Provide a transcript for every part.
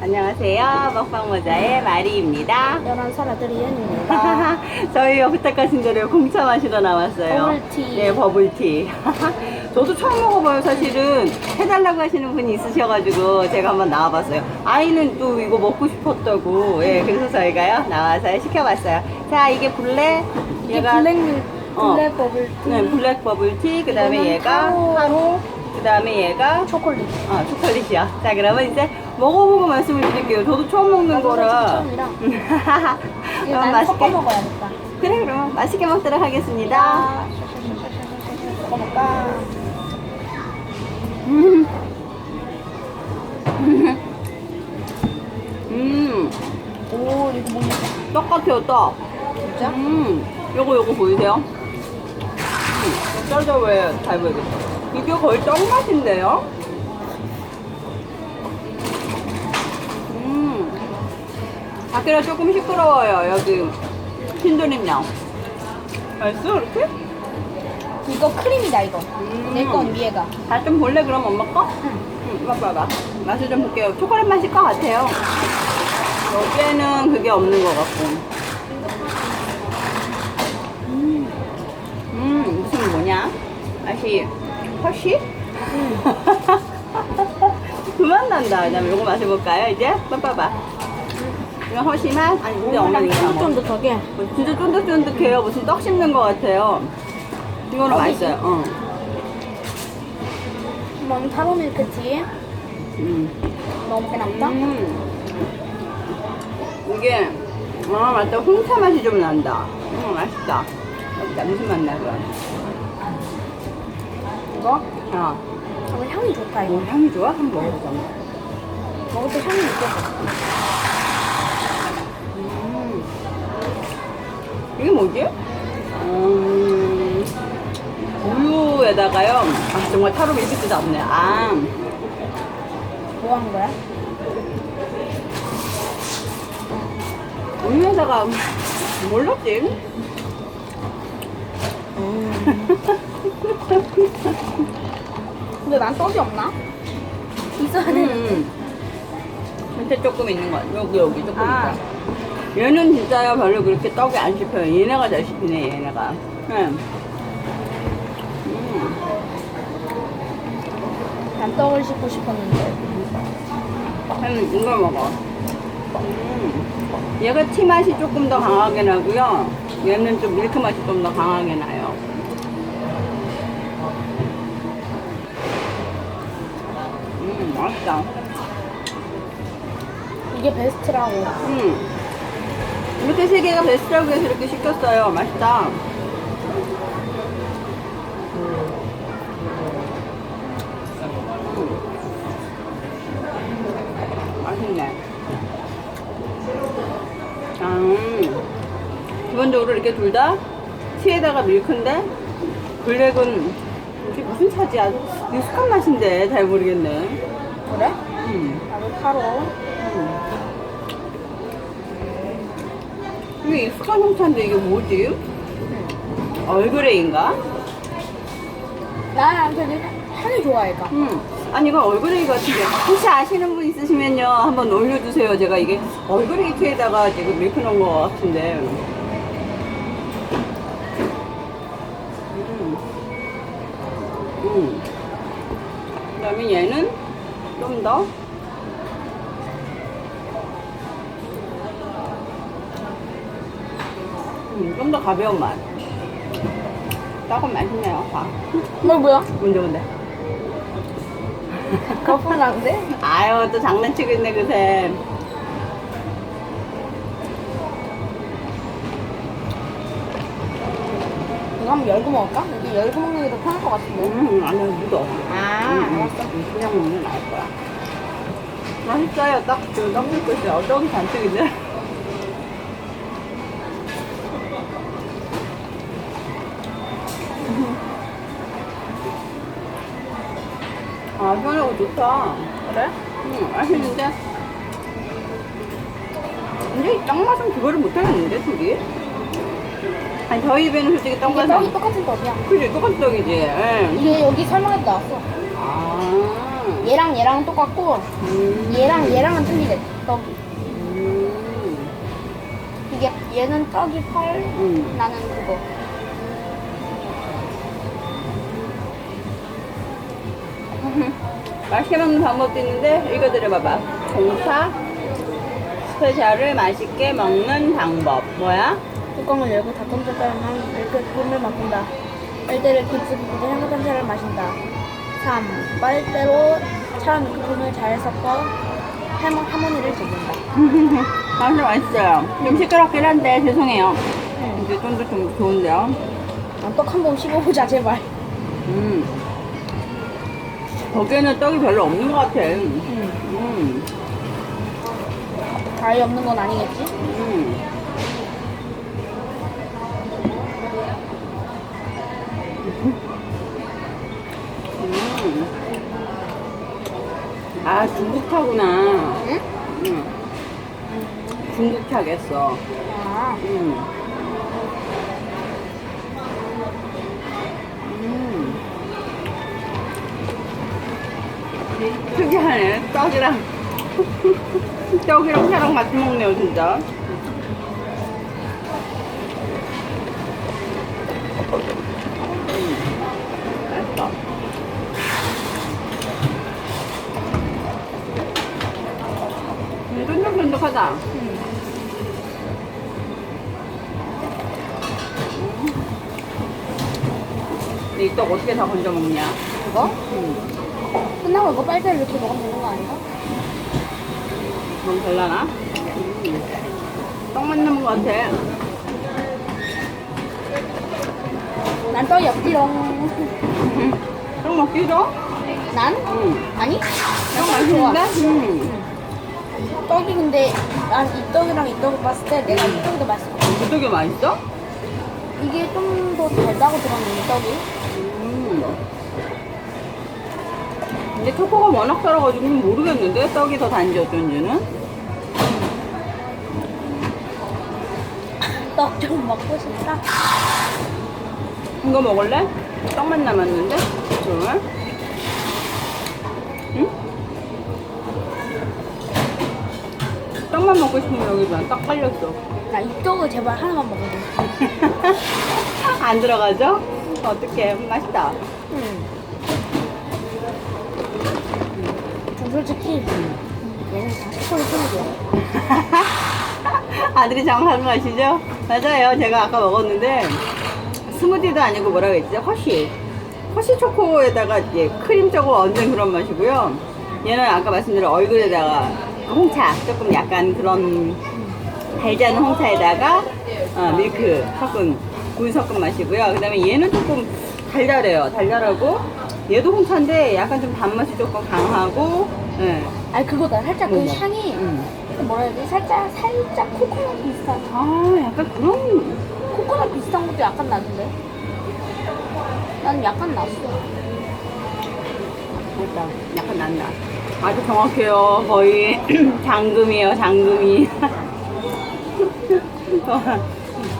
안녕하세요. 먹방 모자의 마리입니다. 11살 아들 이현입니다. 저희가 부탁하신 대로 공차 마시러 나왔어요. 버블티. 네, 버블티. 저도 처음 먹어봐요, 사실은. 해달라고 하시는 분이 있으셔가지고 제가 한번 나와봤어요. 아이는 또 이거 먹고 싶었다고. 예, 그래서 저희가요, 나와서 시켜봤어요. 자, 이게 블랙. 이게 블랙, 어. 블랙 버블티. 네, 블랙 버블티. 그 다음에 이거는 얘가. 타로. 그 다음에 얘가 초콜릿. 아, 초콜릿이요. 자, 그러면 이제 먹어보고 말씀을 드릴게요. 저도 처음 먹는 거라. 그럼 난 섞어 맛있게. 먹어야겠다. 그래, 그럼 맛있게 먹도록 하겠습니다. 섞어 먹까? 음. 음, 오, 이거 뭐냐? 떡 같아요, 떡. 진짜? 음, 요거, 요거 보이세요? 음, 쩔쩔 왜 잘 보이겠어. 이게 거의 떡 맛인데요? 밖이라 조금 시끄러워요, 여기. 신도림냥. 맛있어, 이렇게? 이거 크림이다, 이거. 음. 내건 위에가. 아, 좀 볼래, 그럼 엄마 거? 응. 봐봐. 맛을 좀 볼게요. 초콜릿 맛일 것 같아요. 여기에는 그게 없는 것 같고. 음, 음, 무슨 뭐냐? 맛이 허쉬? 응. 그만 난다. 그다음에 이거 마셔볼까요, 이제? 봐봐봐. 이거 맛? 아니, 근데 엄마 이거. 쫀득쫀득하게. 진짜 쫀득쫀득해요. 무슨 떡 씹는 것 같아요. 이거는? 맛있어요. 어. 넌 타로 밀크티. 음. 너무 게 남다? 음. 이게 아 맞다 홍차 맛이 좀 난다. 음 맛있다. 맛있다. 무슨 맛 나요? 이거? 아, 어, 향이 좋다, 오, 이거. 향이 좋아? 한번 먹어보자. 때 향이 느껴져. 이게 뭐지? 음, 우유에다가요. 아 정말 타로 밀키트도 없네. 아뭐 하는 거야? 우유에다가 몰랐지? 근데 난 떡이 없나? 있어야 되는데. 음. 밑에 조금 있는 거 여기 여기 조금 아. 있다. 얘는 진짜요 별로 그렇게 떡이 안 씹혀요. 얘네가 잘 씹히네 얘네가. 네. 음. 난 떡을 씹고 싶었는데. 음, 이걸 먹어. 음. 얘가 티 맛이 조금 더 강하게 나고요. 얘는 좀 밀크 맛이 좀 더 강하게 나요. 음, 맛있다. 이게 베스트라고. 음. 이렇게 세 개가 베스트라고 해서 이렇게 시켰어요. 맛있다. 음. 맛있네. 아, 음. 기본적으로 이렇게 둘 다 티에다가 밀크인데 블랙은 이게 무슨 차지? 아주 익숙한 맛인데 잘 모르겠네. 그래? 음. 나도 타로. 이게 익숙한 홍차인데 이게 뭐지? 얼그레이인가? 난 되게 향이 좋아해가. 음. 아니 이건 얼그레이 같은데 혹시 아시는 분 있으시면요 한번 올려주세요 제가 이게 얼그레이 티에다가 지금 밀크 넣은 것 같은데 음. 음. 그 다음에 얘는 좀더 음, 좀 더 가벼운 맛 조금 맛있네요 아, 뭐 뭐야? 뭔데 뭔데 거품 나는데? 아유 또 장난치고 있네 그새 이거 한번 열고 먹을까? 여기 열고 먹는 게 더 편할 것 같은데. 음 아니 묻어 아, 음, 음. 알았어. 그냥 먹는 게 나을 거야 맛있어요 딱 지금 떡 먹고 있어요 떡이 잔뜩이죠 아 시원하고 좋다 그래? 음 맛있는데 근데 이 떡 맛은 그거를 못하겠는데 둘이 아니 저희 입에는 솔직히 떡 이게 맛은 떡이 똑같은 떡이야. 그지 똑같은 떡이지 예. 이게 여기 설명해도 나왔어. 아 얘랑 얘랑 똑같고 음. 얘랑 얘랑은 틀리대. 떡이. 음. 이게 얘는 떡이 펄, 음. 나는 그거. 맛있게 먹는 방법도 있는데 읽어드려봐봐. 공파 스페셜을 맛있게 먹는 방법. 뭐야? 뚜껑을 열고 닭검살만 이렇게 불을 맡긴다. 빨대를 깊숙이 꽂아 향긋한 차를 마신다. 3. 빨대로 차랑 미크품을 잘 섞어 할머, 하모니를 즐긴다. 아주 맛있어요. 좀 시끄럽긴 한데 죄송해요. 응. 이제 좀더 좀 좋은데요. 아, 떡한 번 씹어보자, 제발. 음. 거기에는 떡이 별로 없는 것 같아. 응. 음. 아예 없는 건 아니겠지? 음. 음. 아, 중국차구나. 응? 응. 중국차겠어. 아, 음. 특이하네. 떡이랑. 떡이랑 차랑 같이 먹네요, 진짜. 음. 음, 쫀득쫀득하다. 근데 이떡 어떻게 다 건져 먹냐? 그거? 음. 끝나고 이거 빨대를 이렇게 먹으면 되는 거 아닌가? 너무? 음. 떡 만나는 것 같아. 난 떡이 없지롱. 음. 떡 먹기 싫어? 난? 응. 아니? 떡 맛있는데? 음. 떡이 근데 난 이 떡이랑 이 떡을 봤을 때 내가 이 떡이 더 맛있어. 그 떡이 맛있어? 이게 좀 더 달다고 들었는데 떡이. 음. 근데 초코가 워낙 달아가지고 모르겠는데? 떡이 더 단지 어쩐지는? 떡 좀 먹고 싶다. 이거 먹을래? 떡만 남았는데? 그러면? 응? 떡만 먹고 싶으면 여기 봐. 떡 깔렸어. 나이 떡을 제발 하나만 먹어줘. 안 들어가죠? 어떡해. 맛있다. 응. 솔직히 얘는 다 초콜릿 뿌리죠. 아들이 정확한 거 아시죠? 맞아요. 제가 아까 먹었는데 스무디도 아니고 뭐라 그랬지? 허쉬. 허쉬 초코에다가 이제 크림 조금 얹은 그런 맛이고요. 얘는 아까 말씀드린 얼굴에다가 홍차 조금 약간 그런 달지 않은 홍차에다가 어, 밀크 섞은 굴 섞은 맛이고요. 그 다음에 얘는 조금 달달해요. 달달하고 얘도 홍차인데 약간 좀 단맛이 조금 강하고 예. 아니 그거다. 살짝 그 뭐, 뭐. 향이 음. 뭐라 해야 되지? 살짝 살짝 코코넛 비슷한. 아 약간 그런 코코넛 비슷한 것도 약간 나는데. 난 약간 났어. 맞다. 약간 난다. 아주 정확해요. 거의 장금이에요, 장금이.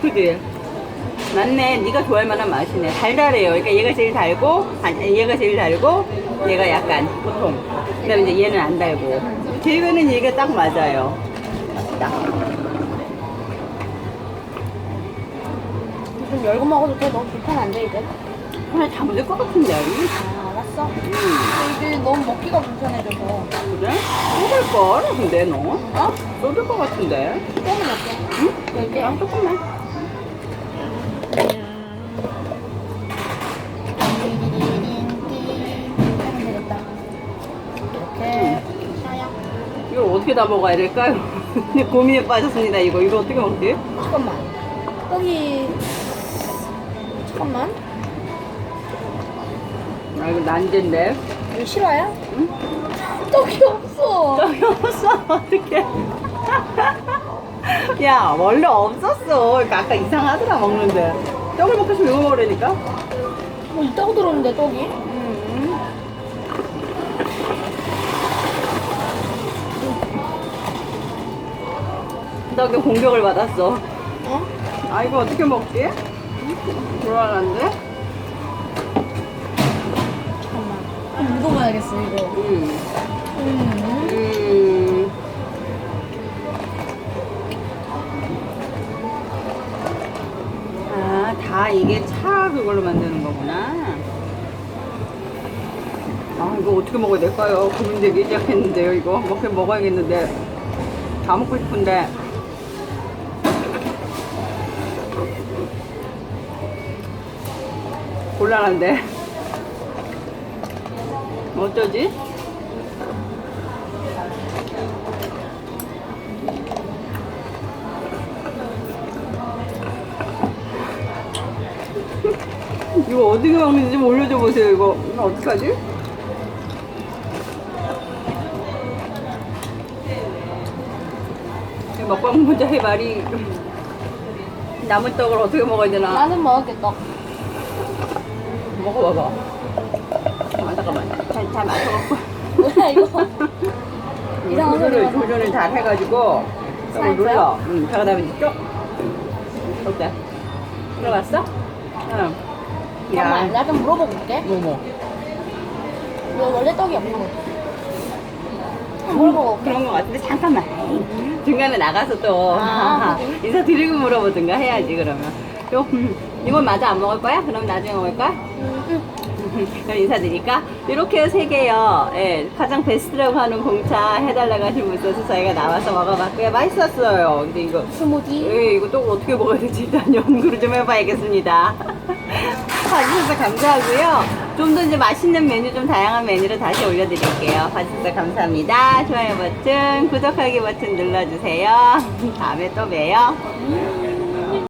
그지? 맞네. 네가 좋아할 만한 맛이네. 달달해요. 그러니까 얘가 제일 달고, 아니, 얘가 제일 달고, 얘가 약간 보통. 그 다음에 이제 얘는 안 달고. 제이거는 얘가 딱 맞아요. 딱. 좀 열고 먹어도 돼. 너무 불편한데 이제. 손에 다 묻을 것 같은데? 아 알았어. 음. 근데 이게 너무 먹기가 불편해져서. 그래? 쏟을걸? 근데 너? 어? 쏟을 것 같은데? 조금 먹게. 응? 이렇게. 그냥 조금만. 하 이걸 어떻게 다 먹어야 될까요? 고민에 빠졌습니다. 이거 이거 어떻게 먹지? 잠깐만. 떡이. 잠깐만. 아 이거 난제인데. 이거 실화야? 응? 떡이 없어. 떡이 없어. 어떡해. 야 원래 없었어. 그러니까 아까 이상하더라 먹는데. 떡을 먹고 싶으면 이거 먹으라니까. 뭐 있다고 들었는데 떡이? 떡이 공격을 받았어. 어? 아 이거 어떻게 먹지? 불안한데? 잠깐만. 한번 묻어봐야겠어 이거. 음. 음. 음. 아, 다 이게 차 그걸로 만드는 거구나. 아, 이거 어떻게 먹어야 될까요? 고민되기 시작했는데요, 이거. 먹긴 먹어야겠는데. 다 먹고 싶은데. 곤란한데. 어쩌지? 이거 어떻게 먹는지 좀 올려줘 보세요. 이거 이거 어떡하지? 이 먹방 문자의 말이 남은 떡을 어떻게 먹어야 되나? 나는 먹었겠다. 먹어봐봐. 아, 잠깐만. 잘, 잘 맞춰갖고. 뭐야 이거? 이상한 조절을, 소리가 조절을 잘 해가지고 살쪄요? 눌러. 응, 자, 그 다음에 쭉. 어때? 들어갔어? 응. 잠깐만, 나좀 물어보고 올게. 뭐, 뭐. 이거 원래 떡이 없는 거지? 물어보고 올게. 그런 것 같은데 잠깐만 중간에 나가서 또 아, 인사 드리고 물어보든가 해야지 그러면 요, 음, 이건 마저 안 먹을 거야? 그럼 나중에 먹을 거야? 음, 그럼 인사드릴까? 이렇게 세 개요 예, 가장 베스트라고 하는 공차 해달라고 하신 분 있어서 저희가 나와서 먹어봤고요 맛있었어요 근데 이거 스무디. 예, 이거 또 어떻게 먹어야 될지 일단 연구를 좀 해봐야겠습니다. 봐주셔서 감사하고요. 좀 더 이제 맛있는 메뉴, 좀 다양한 메뉴를 다시 올려드릴게요. 봐주셔서 감사합니다. 좋아요 버튼, 구독하기 버튼 눌러주세요. 다음에 또 봬요.